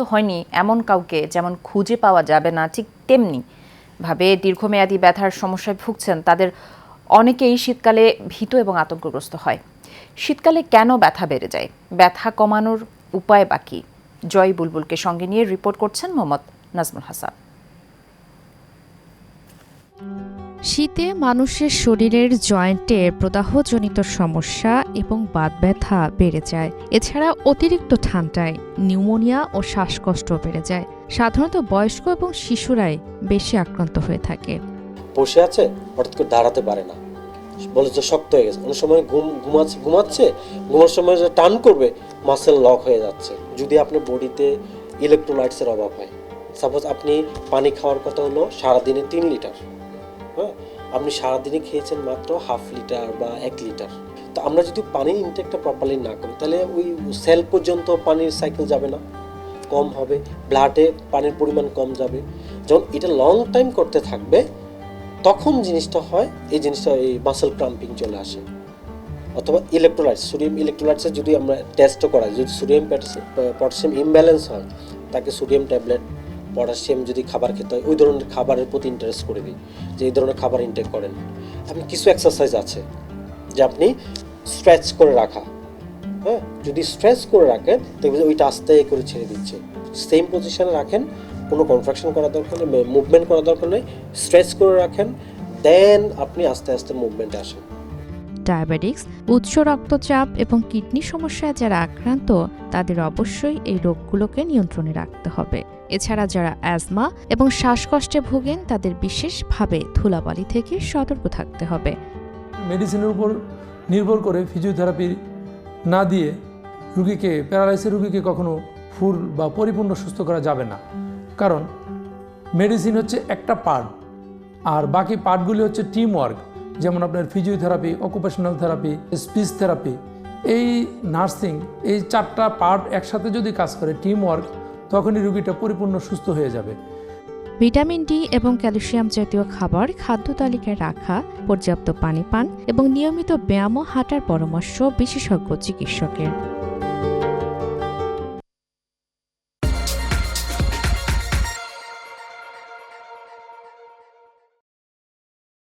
তো হয়নি, এমন কাউকে যেমন খুঁজে পাওয়া যাবে না, ঠিক তেমনি ভাবে দীর্ঘমেয়াদী ব্যথার সমস্যায় ভুগছেন তাদের অনেকেই শীতকালে ভীত এবং আতঙ্কগ্রস্ত হয়। শীতকালে কেন ব্যথা বেড়ে যায়? ব্যথা কমানোর উপায় বাকি জয় বুলবুলকে সঙ্গে নিয়ে রিপোর্ট করছেন মোহাম্মদ নাজমুল হাসান। শীতে মানুষের শরীরের জয়েন্টের প্রদাহজনিত সমস্যা এবং বাত ব্যথা বেড়ে যায়। এছাড়া অতিরিক্ত ঠান্ডায় নিউমোনিয়া ও শ্বাসকষ্ট বেড়ে যায়। সাধারণত বয়স্ক এবং শিশুরাই বেশি আক্রান্ত হয়ে থাকে। বসে আছে, হঠাৎ করে দাঁড়াতে পারে না। বলে যে শক্ত হয়ে গেছে। অনেক সময় ঘুম, ঘুমাচ্ছে ঘুমাচ্ছে ঘুমার সময় যে টান করবে মাসেল লক হয়ে যাচ্ছে। যদি আপনার বডিতে ইলেকট্রোলাইটসের অভাব হয়। সাপোজ আপনি পানি খাওয়ার কথা হলো সারাদিনে তিন লিটার হ্যাঁ আপনি সারাদিনে খেয়েছেন মাত্র হাফ লিটার বা এক লিটার। তো আমরা যদি পানির ইনটেকটা প্রপারলি না করি, তাহলে ওই সেল পর্যন্ত পানির সাইকেল যাবে না। কম হবে ব্লাডে পানির পরিমাণ কম যাবে। যখন এটা লং টাইম করতে থাকবে, তখন জিনিসটা হয়, এই জিনিসটা এই মাসেল ক্রাম্পিং চলে আসে। অথবা ইলেকট্রোলাইটস সোডিয়াম ইলেকট্রোলাইটসে যদি আমরা টেস্টও করা যদি সোডিয়াম পটাশিয়াম ইমব্যালেন্স হয়, তাকে সোডিয়াম ট্যাবলেট পটাশিয়াম যদি খাবার খেতে হয়, ওই ধরনের খাবারের প্রতি ইন্টারেস্ট করে দিই যে এই ধরনের খাবার ইনটেক করেন। আপনি কিছু এক্সারসাইজ আছে, যে আপনি স্ট্রেচ করে রাখা। হ্যাঁ? যদি স্ট্রেচ করে রাখেন, দেখবেন যে ওইটা আস্তে করে ছেড়ে দিচ্ছে। সেম পজিশনে রাখেন, কোনো কনফ্রাকশন করার দরকার নেই মুভমেন্ট করার দরকার নেই স্ট্রেচ করে রাখেন দেন আপনি আস্তে আস্তে মুভমেন্টে আসেন। ডায়াবেটিক্স, উচ্চ রক্তচাপ এবং কিডনি সমস্যায় যারা আক্রান্ত, তাদের অবশ্যই এই রোগগুলোকে নিয়ন্ত্রণে রাখতে হবে। এছাড়া যারা অ্যাজমা এবং শ্বাসকষ্টে ভোগেন, তাদের বিশেষভাবে ধুলাবালি থেকে সতর্ক থাকতে হবে। মেডিসিনের উপর নির্ভর করে ফিজিওথেরাপি না দিয়ে রুগীকে প্যারালাইসিস রুগীকে কখনো ফুল বা পরিপূর্ণ সুস্থ করা যাবে না। কারণ, মেডিসিন হচ্ছে একটা পার্ট, আর বাকি পার্টগুলি হচ্ছে টিম ওয়ার্ক যেমন আপনার physiotherapy occupational therapy speech therapy এই নার্সিং এই চারটা পার্ট একসাথে যদি কাজ করে টিম ওয়ার্ক তখনই রুগীটা পরিপূর্ণ সুস্থ হয়ে যাবে। ভিটামিন ডি এবং ক্যালসিয়াম জাতীয় খাবার, খাদ্য তালিকায় রাখা, পর্যাপ্ত পানি পান এবং নিয়মিত ব্যায়াম ও হাঁটার পরামর্শ বিশেষজ্ঞ চিকিৎসকের।